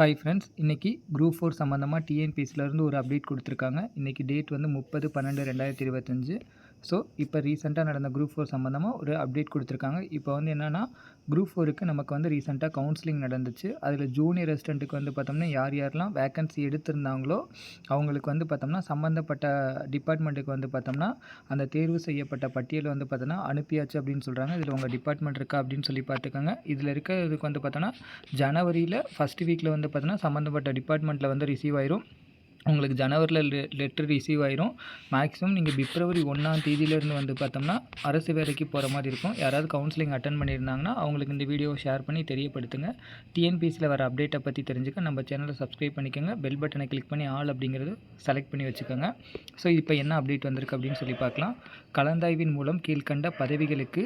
Hi friends இன்றைக்கி group four சம்மந்தமாக டிஎன்பிஎஸ்சிலேருந்து ஒரு அப்டேட் கொடுத்துருக்காங்க. இன்றைக்கி டேட் வந்து முப்பது பன்னெண்டு ரெண்டாயிரத்தி இருபத்தஞ்சு. ஸோ இப்போ ரீசெண்டாக நடந்த குரூப் ஃபோர் சம்மந்தமாக ஒரு அப்டேட் கொடுத்துருக்காங்க. இப்போ வந்து என்னென்னா குரூப் ஃபோருக்கு நமக்கு வந்து ரீசெண்டாக கவுன்சிலிங் நடந்துச்சு. அதில் ஜூனியர் ரெசிடென்ட்டுக்கு வந்து பார்த்தோம்னா யார் யாரெல்லாம் வேக்கன்சி எடுத்திருந்தாங்களோ அவங்களுக்கு வந்து பார்த்தோம்னா சம்மந்தப்பட்ட டிபார்ட்மெண்ட்டுக்கு வந்து பார்த்தோம்னா அந்த தேர்வு செய்யப்பட்ட பட்டியல் வந்து பார்த்தோன்னா அனுப்பியாச்சு அப்படின்னு சொல்கிறாங்க இதில் உங்கள் டிபார்ட்மெண்ட் இருக்கா அப்படின்னு சொல்லி பார்த்துக்கோங்க. இதில் இருக்கிறதுக்கு வந்து பார்த்தோன்னா ஜனவரியில் ஃபஸ்ட் வீக்கில் வந்து பார்த்தீங்கன்னா சம்மந்தப்பட்ட டிபார்ட்மெண்ட்டில் வந்து ரிசீவ் ஆயிரும். உங்களுக்கு ஜனவரியில் லெ லெட்ரு ரிசீவ் ஆயிரும். மேக்ஸிமம் நீங்கள் பிப்ரவரி ஒன்றாம் தேதியிலேருந்து வந்து பார்த்தோம்னா அரசு வேலைக்கு போகிற மாதிரி இருக்கும். யாராவது கவுன்சிலிங் அட்டன் பண்ணியிருந்தாங்கன்னா அவங்களுக்கு இந்த வீடியோவை ஷேர் பண்ணி தெரியப்படுத்துங்க. டிஎன்பிஎஸ்சியில் வர அப்டேட்டை பற்றி தெரிஞ்சுக்க நம்ம சேனலை சப்ஸ்கிரைப் பண்ணிக்கோங்க. பெல் பட்டனை கிளிக் பண்ணி ஆல் அப்படிங்கிறது செலக்ட் பண்ணி வச்சுக்கோங்க. ஸோ இப்போ என்ன அப்டேட் வந்திருக்கு அப்படின்னு சொல்லி பார்க்கலாம் கலந்தாய்வின் மூலம் கீழ்கண்ட பதவிகளுக்கு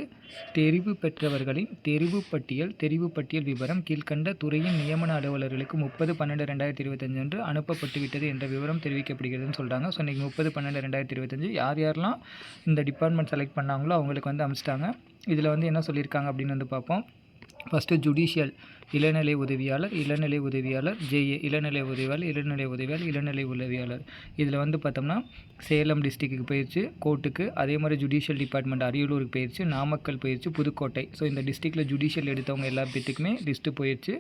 தெரிவு பெற்றவர்களின் தெரிவு பட்டியல் தெரிவு பட்டியல் விவரம் கீழ்கண்ட துறையின் நியமன அலுவலர்களுக்கு முப்பது பன்னெண்டு ரெண்டாயிரத்தி இருபத்தஞ்சு அன்று அனுப்பப்பட்டுவிட்டது என்ற என்ற விவரம் தெரிவிக்கப்படுகிறதுன்னு சொல்கிறாங்க ஸோ இன்றைக்கி முப்பது பன்னெண்டு ரெண்டாயிரத்தி இருபத்தஞ்சு யார் யாரெல்லாம் இந்த டிபார்ட்மெண்ட் செலக்ட் பண்ணாங்களோ அவங்களுக்கு வந்து அமிச்சிட்டாங்க. இதில் வந்து என்ன சொல்லியிருக்காங்க அப்படின்னு வந்து பார்ப்போம். ஃபஸ்ட்டு ஜுடிஷியல் இளநிலை உதவியாளர் இளநிலை உதவியாளர் ஜேஏ இளநிலை உதவியாளர் இளநிலை உதவியாளர் இளநிலை உதவியாளர். இதில் வந்து பார்த்தோம்னா சேலம் டிஸ்ட்ரிக்ட்டுக்கு போயிடுச்சு கோர்ட்டுக்கு அதே மாதிரி ஜுடிஷியல் டிபார்ட்மெண்ட் அரியலூருக்கு போயிடுச்சு நாமக்கல் போயிடுச்சு புதுக்கோட்டை. ஸோ இந்த டிஸ்ட்ரிக்டில் ஜுடிஷியல் எடுத்தவங்க எல்லா பேத்துக்குமே லிஸ்ட்டு போயிடுச்சு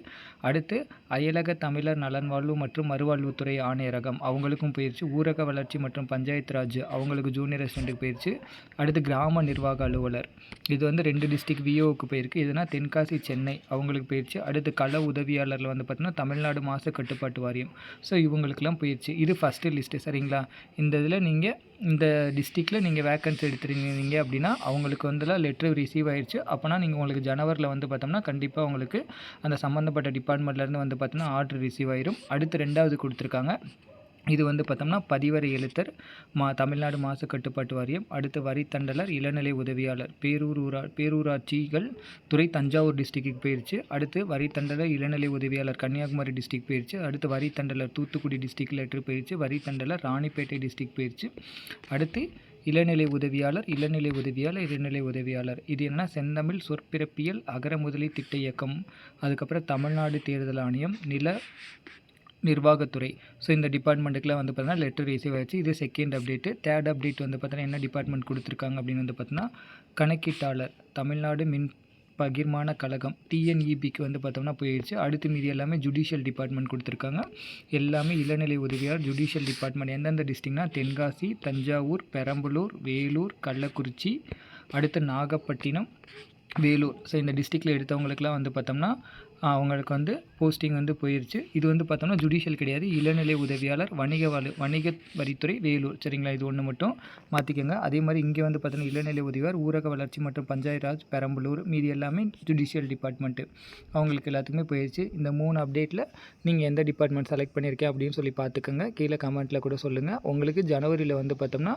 அடுத்து அயலக தமிழர் நலன்வாழ்வு மற்றும் மறுவாழ்வுத்துறை ஆணையரகம் அவங்களுக்கும் போயிடுச்சு ஊரக வளர்ச்சி மற்றும் பஞ்சாயத்து ராஜ் அவங்களுக்கு ஜூனியர் அசிஸ்டண்ட்டுக்கு போயிடுச்சு அடுத்து கிராம நிர்வாக அலுவலர். இது வந்து ரெண்டு டிஸ்ட்ரிக்ட் விஓவுக்கு போயிருக்கு. இதுனா தென்காசி சென்னை சென்னை அவங்களுக்கு போயிடுச்சு அடுத்து கள உதவியாளரில் வந்து பார்த்திங்கன்னா தமிழ்நாடு மாசு கட்டுப்பாட்டு வாரியம். ஸோ இவங்களுக்கெல்லாம் போயிடுச்சு இது ஃபஸ்ட்டு லிஸ்ட்டு சரிங்களா? இந்த இதில் நீங்கள் இந்த டிஸ்ட்ரிக்டில் நீங்கள் வேக்கன்சி எடுத்துருந்தீங்க அப்படின்னா அவங்களுக்கு வந்துலாம் லெட்ரு ரிசீவ் ஆயிடுச்சு அப்போனா நீங்கள் உங்களுக்கு ஜனவரியில் வந்து பார்த்தோம்னா கண்டிப்பாக உங்களுக்கு அந்த சம்மந்தப்பட்ட டிபார்ட்மெண்ட்லேருந்து வந்து பார்த்தோம்னா ஆர்டர் ரிசீவ் ஆயிரும். அடுத்து ரெண்டாவது கொடுத்துருக்காங்க. இது வந்து பார்த்தோம்னா பதிவரை எழுத்தர் மா தமிழ்நாடு மாசு கட்டுப்பாட்டு வாரியம் அடுத்து வரித்தண்டலர் இளநிலை உதவியாளர் பேரூர் ஊரா பேரூராட்சிகள் துறை தஞ்சாவூர் டிஸ்ட்ரிக்ட்டுக்கு போயிடுச்சு அடுத்து வரித்தண்டலர் இளநிலை உதவியாளர் கன்னியாகுமரி டிஸ்ட்ரிக் போயிடுச்சு அடுத்து வரித்தண்டலர் தூத்துக்குடி டிஸ்ட்ரிக்ட் லெட்டர் போயிடுச்சு வரித்தண்டலர் ராணிப்பேட்டை டிஸ்ட்ரிக் போயிடுச்சு அடுத்து இளநிலை உதவியாளர் இளநிலை உதவியாளர் இளநிலை உதவியாளர். இது என்னென்னா செந்தமிழ் சொற்பிறப்பியல் அகர முதலி திட்ட இயக்கம். அதுக்கப்புறம் தமிழ்நாடு தேர்தல் ஆணையம் நில நிர்வாகத்துறை. ஸோ இந்த டிபார்ட்மெண்ட்டுக்குலாம் வந்து பார்த்தீங்கன்னா லெட்டர் ரிசீவ் ஆச்சு இது செகண்ட் அப்டேட்டு தேர்ட் அப்டேட் வந்து பார்த்தீங்கன்னா என்ன டிபார்ட்மெண்ட் கொடுத்துருக்காங்க அப்படின்னு வந்து பார்த்தீங்கன்னா கணக்கீட்டாளர் தமிழ்நாடு மின் பகிர்மான கழகம் டிஎன்இபிக்கு வந்து பார்த்தோம்னா போயிடுச்சு. அடுத்து மீதி எல்லாமே ஜுடிஷியல் டிபார்ட்மெண்ட் கொடுத்துருக்காங்க. எல்லாமே இளநிலை உதவியார் ஜுடிஷியல் டிபார்ட்மெண்ட் எந்தெந்த டிஸ்ட்ரிக்னா தென்காசி தஞ்சாவூர் பெரம்பலூர் வேலூர் கள்ளக்குறிச்சி அடுத்து நாகப்பட்டினம் வேலூர். ஸோ இந்த டிஸ்ட்ரிக்டில் எடுத்தவங்களுக்குலாம் வந்து பார்த்தோம்னா அவங்களுக்கு வந்து போஸ்டிங் வந்து போயிடுச்சு இது வந்து பார்த்தோம்னா ஜுடிஷியல் கிடையாது. இளநிலை உதவியாளர் வணிக வலு வணிக வரித்துறை வேலூர். சரிங்களா? இது ஒன்று மட்டும் மாற்றிக்கோங்க அதே மாதிரி இங்கே வந்து பார்த்தோன்னா இளநிலை உதவியார் ஊரக வளர்ச்சி மற்றும் பஞ்சாயராஜ் ராஜ் பெரம்பலூர் மீதி எல்லாமே ஜுடிஷியல் டிபார்ட்மெண்ட்டு அவங்களுக்கு எல்லாத்துக்குமே போயிடுச்சு இந்த மூணு அப்டேட்டில் நீங்கள் எந்த டிபார்ட்மெண்ட் செலக்ட் பண்ணியிருக்கேன் அப்படின்னு சொல்லி பார்த்துக்கோங்க. கீழே கமெண்ட்டில் கூட சொல்லுங்கள் உங்களுக்கு ஜனவரியில் வந்து பார்த்தோம்னா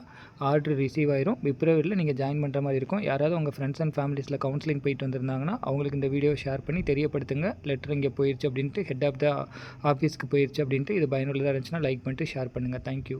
ஆர்டர் ரிசீவ் ஆயிரும். பிப்ரவரியில் நீங்கள் ஜாயின் பண்ணுற மாதிரி இருக்கும். யாராவது உங்கள் ஃப்ரெண்ட்ஸ் அண்ட் ஃபேமிலிஸில் கவுன்சிலிங் போயிட்டு வந்திருந்தாங்கன்னா அவங்களுக்கு இந்த வீடியோ ஷேர் பண்ணி தெரியப்படுத்துங்க. லெட்டர் இங்கே போயிடுச்சு அப்படின்ட்டு ஹெட் ஆஃப் த ஆஃபீஸ்க்கு போயிடுச்சு அப்படின்ட்டு இது பயனுள்ளதாக இருந்துச்சுன்னா லைக் பண்ணிட்டு ஷேர் பண்ணுங்கள் தேங்க்யூ